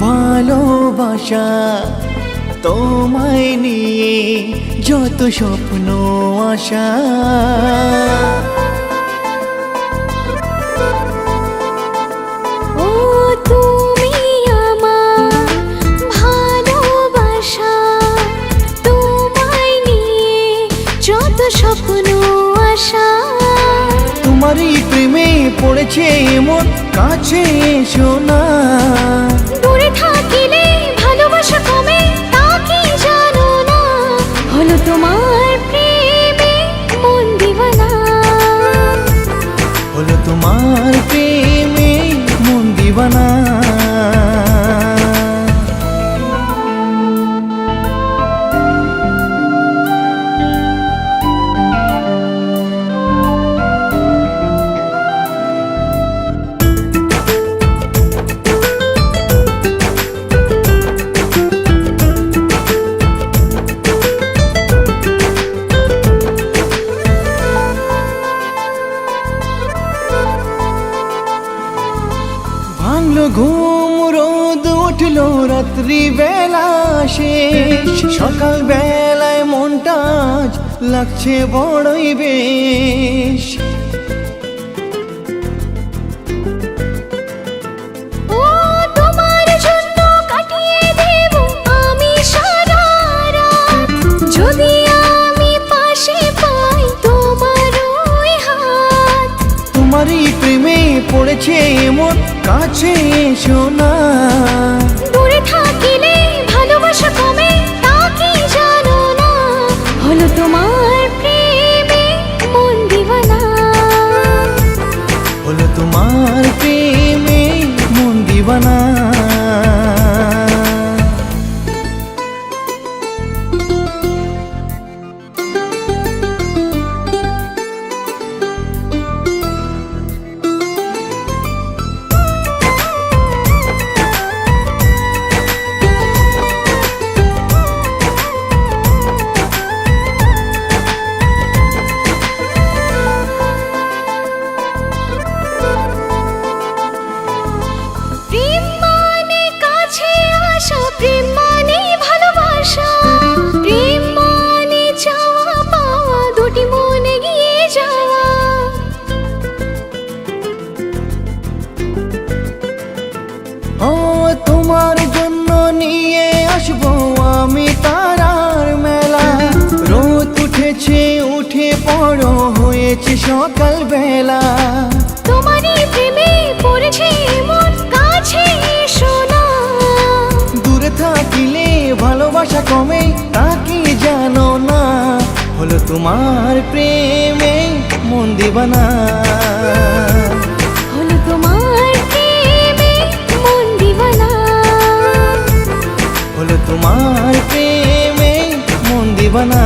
ভালোবাসা তোমায় নিয়ে যত স্বপ্ন আশা। স্বপ্ন আশা। তোমারই প্রেমে পড়েছে মন কাছে এসো তোমার প্রেমে মন দিবানা তোমার প্রেমে মন দিবানা ভাঙলো ঘুম রোদ উঠল রাত্রি বেলা শেষ। সকাল বেলায় মনটা লাগছে বড়ই বেশ। পড়েছে মন কাছে এসো না। দূরে থাকিলে ভালোবাসা কমে তা কি জানো না? হলো তোমার প্রেমে মন দিবানা। হলো তোমার প্রেমে মন দিবানা। ও তোমার জন্য নিয়ে আসব আমি তারার মেলা। রোদ উঠেছে উঠে পড়ো হয়েছে সকাল বেলা তোমারই প্রেমে পড়েছে মন কাছে এসো দূরে থাকিলে ভালোবাসা কমে তা কি জানো না? হলো তোমার প্রেমে মন দিবানা। তোমার প্রেমে মন দিবানা